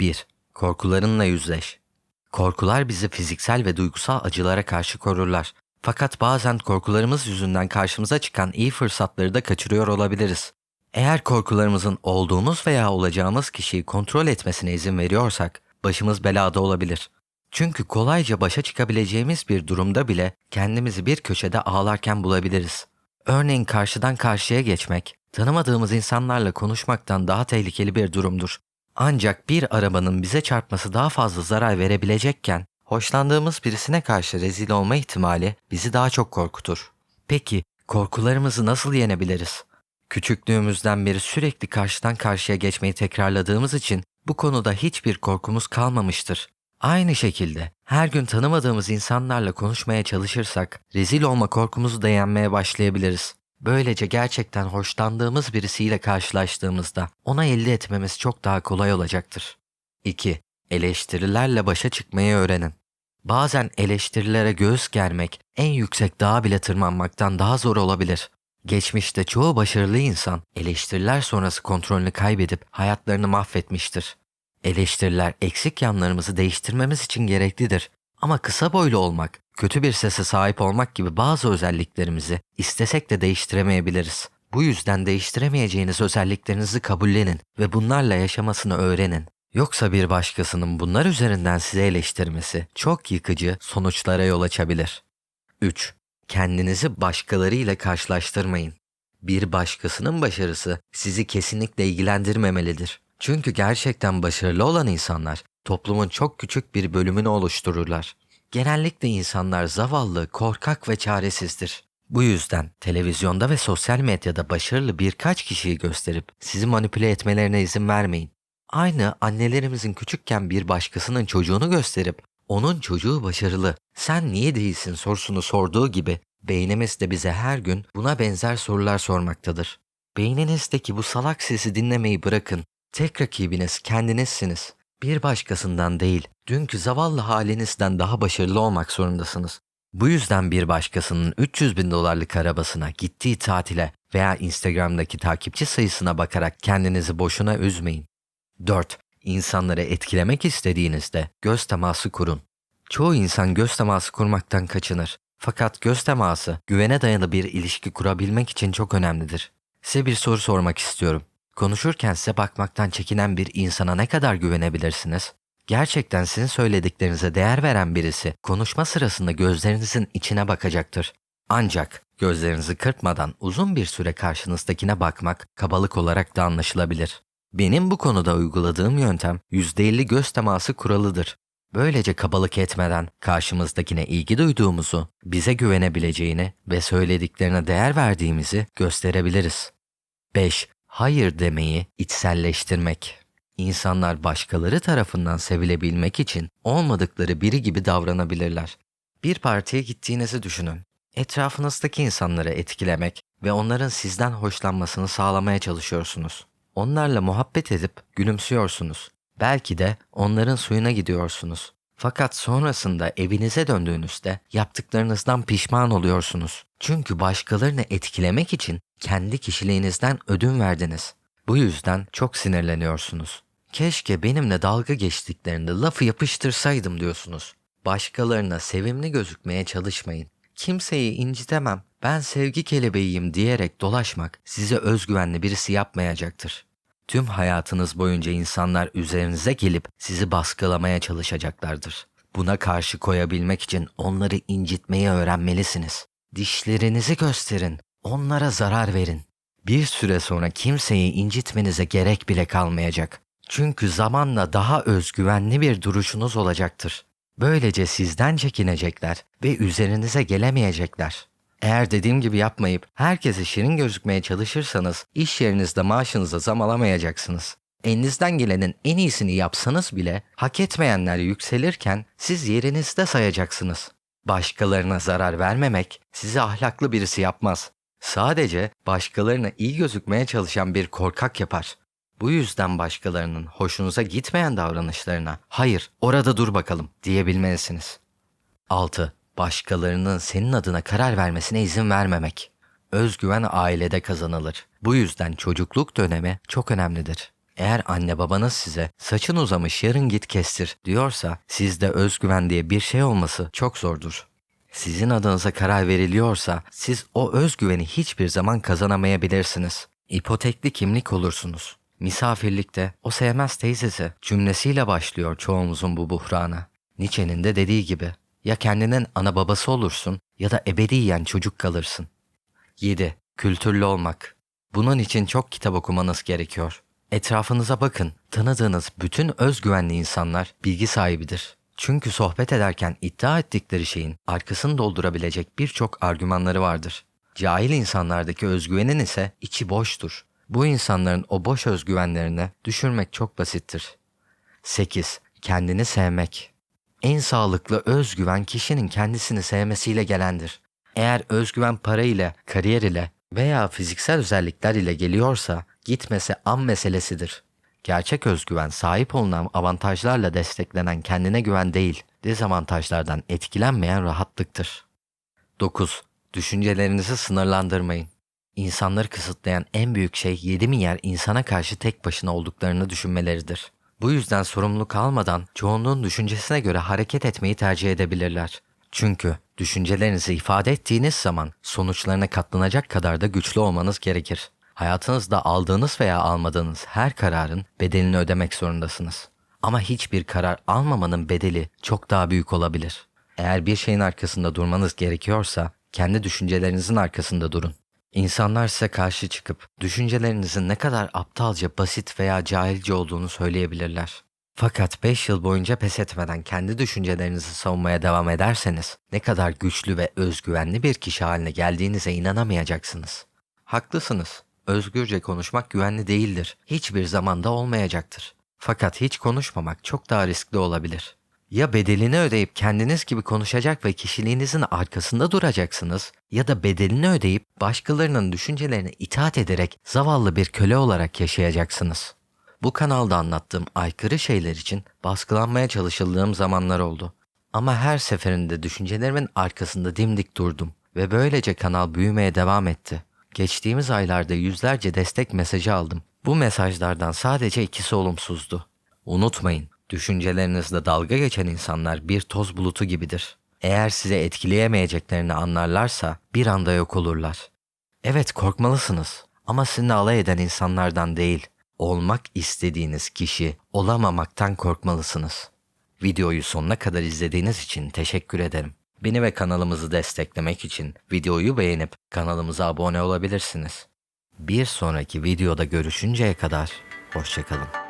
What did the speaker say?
1. Korkularınla yüzleş. Korkular bizi fiziksel ve duygusal acılara karşı korurlar. Fakat bazen korkularımız yüzünden karşımıza çıkan iyi fırsatları da kaçırıyor olabiliriz. Eğer korkularımızın olduğumuz veya olacağımız kişiyi kontrol etmesine izin veriyorsak, başımız belada olabilir. Çünkü kolayca başa çıkabileceğimiz bir durumda bile kendimizi bir köşede ağlarken bulabiliriz. Örneğin karşıdan karşıya geçmek, tanımadığımız insanlarla konuşmaktan daha tehlikeli bir durumdur. Ancak bir arabanın bize çarpması daha fazla zarar verebilecekken, hoşlandığımız birisine karşı rezil olma ihtimali bizi daha çok korkutur. Peki, korkularımızı nasıl yenebiliriz? Küçüklüğümüzden beri sürekli karşıdan karşıya geçmeyi tekrarladığımız için bu konuda hiçbir korkumuz kalmamıştır. Aynı şekilde her gün tanımadığımız insanlarla konuşmaya çalışırsak rezil olma korkumuzu da yenmeye başlayabiliriz. Böylece gerçekten hoşlandığımız birisiyle karşılaştığımızda ona elde etmemiz çok daha kolay olacaktır. 2. Eleştirilerle başa çıkmayı öğrenin. Bazen eleştirilere göğüs germek en yüksek dağa bile tırmanmaktan daha zor olabilir. Geçmişte çoğu başarılı insan eleştiriler sonrası kontrolünü kaybedip hayatlarını mahvetmiştir. Eleştiriler eksik yanlarımızı değiştirmemiz için gereklidir. Ama kısa boylu olmak, kötü bir sese sahip olmak gibi bazı özelliklerimizi istesek de değiştiremeyebiliriz. Bu yüzden değiştiremeyeceğiniz özelliklerinizi kabullenin ve bunlarla yaşamasını öğrenin. Yoksa bir başkasının bunlar üzerinden size eleştirmesi çok yıkıcı sonuçlara yol açabilir. 3. Kendinizi başkalarıyla karşılaştırmayın. Bir başkasının başarısı sizi kesinlikle ilgilendirmemelidir. Çünkü gerçekten başarılı olan insanlar toplumun çok küçük bir bölümünü oluştururlar. Genellikle insanlar zavallı, korkak ve çaresizdir. Bu yüzden televizyonda ve sosyal medyada başarılı birkaç kişiyi gösterip sizi manipüle etmelerine izin vermeyin. Aynı annelerimizin küçükken bir başkasının çocuğunu gösterip onun çocuğu başarılı, sen niye değilsin sorusunu sorduğu gibi beynimiz de bize her gün buna benzer sorular sormaktadır. Beyninizdeki bu salak sesi dinlemeyi bırakın. Tek rakibiniz kendinizsiniz. Bir başkasından değil, dünkü zavallı halinizden daha başarılı olmak zorundasınız. Bu yüzden bir başkasının 300 bin dolarlık arabasına, gittiği tatile veya Instagram'daki takipçi sayısına bakarak kendinizi boşuna üzmeyin. 4. İnsanları etkilemek istediğinizde göz teması kurun. Çoğu insan göz teması kurmaktan kaçınır. Fakat göz teması güvene dayalı bir ilişki kurabilmek için çok önemlidir. Size bir soru sormak istiyorum. Konuşurken size bakmaktan çekinen bir insana ne kadar güvenebilirsiniz? Gerçekten sizin söylediklerinize değer veren birisi konuşma sırasında gözlerinizin içine bakacaktır. Ancak gözlerinizi kırpmadan uzun bir süre karşınızdakine bakmak kabalık olarak da anlaşılabilir. Benim bu konuda uyguladığım yöntem %50 göz teması kuralıdır. Böylece kabalık etmeden karşımızdakine ilgi duyduğumuzu, bize güvenebileceğini ve söylediklerine değer verdiğimizi gösterebiliriz. 5. Hayır demeyi içselleştirmek. İnsanlar başkaları tarafından sevilebilmek için olmadıkları biri gibi davranabilirler. Bir partiye gittiğinizi düşünün. Etrafınızdaki insanları etkilemek ve onların sizden hoşlanmasını sağlamaya çalışıyorsunuz. Onlarla muhabbet edip gülümsüyorsunuz. Belki de onların suyuna gidiyorsunuz. Fakat sonrasında evinize döndüğünüzde yaptıklarınızdan pişman oluyorsunuz. Çünkü başkalarını etkilemek için kendi kişiliğinizden ödün verdiniz. Bu yüzden çok sinirleniyorsunuz. Keşke benimle dalga geçtiklerinde lafı yapıştırsaydım diyorsunuz. Başkalarına sevimli gözükmeye çalışmayın. Kimseyi incitemem, ben sevgi kelebeğiyim diyerek dolaşmak size özgüvenli birisi yapmayacaktır. Tüm hayatınız boyunca insanlar üzerinize gelip sizi baskılamaya çalışacaklardır. Buna karşı koyabilmek için onları incitmeyi öğrenmelisiniz. Dişlerinizi gösterin, onlara zarar verin. Bir süre sonra kimseyi incitmenize gerek bile kalmayacak. Çünkü zamanla daha özgüvenli bir duruşunuz olacaktır. Böylece sizden çekinecekler ve üzerinize gelemeyecekler. Eğer dediğim gibi yapmayıp herkese şirin gözükmeye çalışırsanız iş yerinizde maaşınıza zam alamayacaksınız. Elinizden gelenin en iyisini yapsanız bile hak etmeyenler yükselirken siz yerinizde sayacaksınız. Başkalarına zarar vermemek sizi ahlaklı birisi yapmaz. Sadece başkalarına iyi gözükmeye çalışan bir korkak yapar. Bu yüzden başkalarının hoşunuza gitmeyen davranışlarına hayır orada dur bakalım diyebilmelisiniz. 6. Başkalarının senin adına karar vermesine izin vermemek. Özgüven ailede kazanılır. Bu yüzden çocukluk dönemi çok önemlidir. Eğer anne babanız size saçın uzamış yarın git kestir diyorsa sizde özgüven diye bir şey olması çok zordur. Sizin adınıza karar veriliyorsa siz o özgüveni hiçbir zaman kazanamayabilirsiniz. İpotekli kimlik olursunuz. Misafirlikte o sevmez teyzesi cümlesiyle başlıyor çoğumuzun bu buhranı. Nietzsche'nin de dediği gibi ya kendinin ana babası olursun ya da ebediyen çocuk kalırsın. 7. Kültürlü olmak. Bunun için çok kitap okumanız gerekiyor. Etrafınıza bakın. Tanıdığınız bütün özgüvenli insanlar bilgi sahibidir. Çünkü sohbet ederken iddia ettikleri şeyin arkasını doldurabilecek birçok argümanları vardır. Cahil insanlardaki özgüvenin ise içi boştur. Bu insanların o boş özgüvenlerini düşürmek çok basittir. 8. Kendini sevmek. En sağlıklı özgüven kişinin kendisini sevmesiyle gelendir. Eğer özgüven para ile, kariyer ile veya fiziksel özellikler ile geliyorsa gitmesi an meselesidir. Gerçek özgüven sahip olunan avantajlarla desteklenen kendine güven değil, dezavantajlardan etkilenmeyen rahatlıktır. 9. Düşüncelerinizi sınırlandırmayın. İnsanları kısıtlayan en büyük şey 7 milyar insana karşı tek başına olduklarını düşünmeleridir. Bu yüzden sorumluluk almadan çoğunluğun düşüncesine göre hareket etmeyi tercih edebilirler. Çünkü düşüncelerinizi ifade ettiğiniz zaman sonuçlarına katlanacak kadar da güçlü olmanız gerekir. Hayatınızda aldığınız veya almadığınız her kararın bedelini ödemek zorundasınız. Ama hiçbir karar almamanın bedeli çok daha büyük olabilir. Eğer bir şeyin arkasında durmanız gerekiyorsa kendi düşüncelerinizin arkasında durun. İnsanlar size karşı çıkıp düşüncelerinizin ne kadar aptalca, basit veya cahilce olduğunu söyleyebilirler. Fakat 5 yıl boyunca pes etmeden kendi düşüncelerinizi savunmaya devam ederseniz ne kadar güçlü ve özgüvenli bir kişi haline geldiğinize inanamayacaksınız. Haklısınız. Özgürce konuşmak güvenli değildir. Hiçbir zamanda olmayacaktır. Fakat hiç konuşmamak çok daha riskli olabilir. Ya bedelini ödeyip kendiniz gibi konuşacak ve kişiliğinizin arkasında duracaksınız ya da bedelini ödeyip başkalarının düşüncelerine itaat ederek zavallı bir köle olarak yaşayacaksınız. Bu kanalda anlattığım aykırı şeyler için baskılanmaya çalışıldığım zamanlar oldu. Ama her seferinde düşüncelerimin arkasında dimdik durdum ve böylece kanal büyümeye devam etti. Geçtiğimiz aylarda yüzlerce destek mesajı aldım. Bu mesajlardan sadece ikisi olumsuzdu. Unutmayın, düşüncelerinizle dalga geçen insanlar bir toz bulutu gibidir. Eğer size etkileyemeyeceklerini anlarlarsa bir anda yok olurlar. Evet korkmalısınız ama sizinle alay eden insanlardan değil, olmak istediğiniz kişi olamamaktan korkmalısınız. Videoyu sonuna kadar izlediğiniz için teşekkür ederim. Beni ve kanalımızı desteklemek için videoyu beğenip kanalımıza abone olabilirsiniz. Bir sonraki videoda görüşünceye kadar hoşçakalın.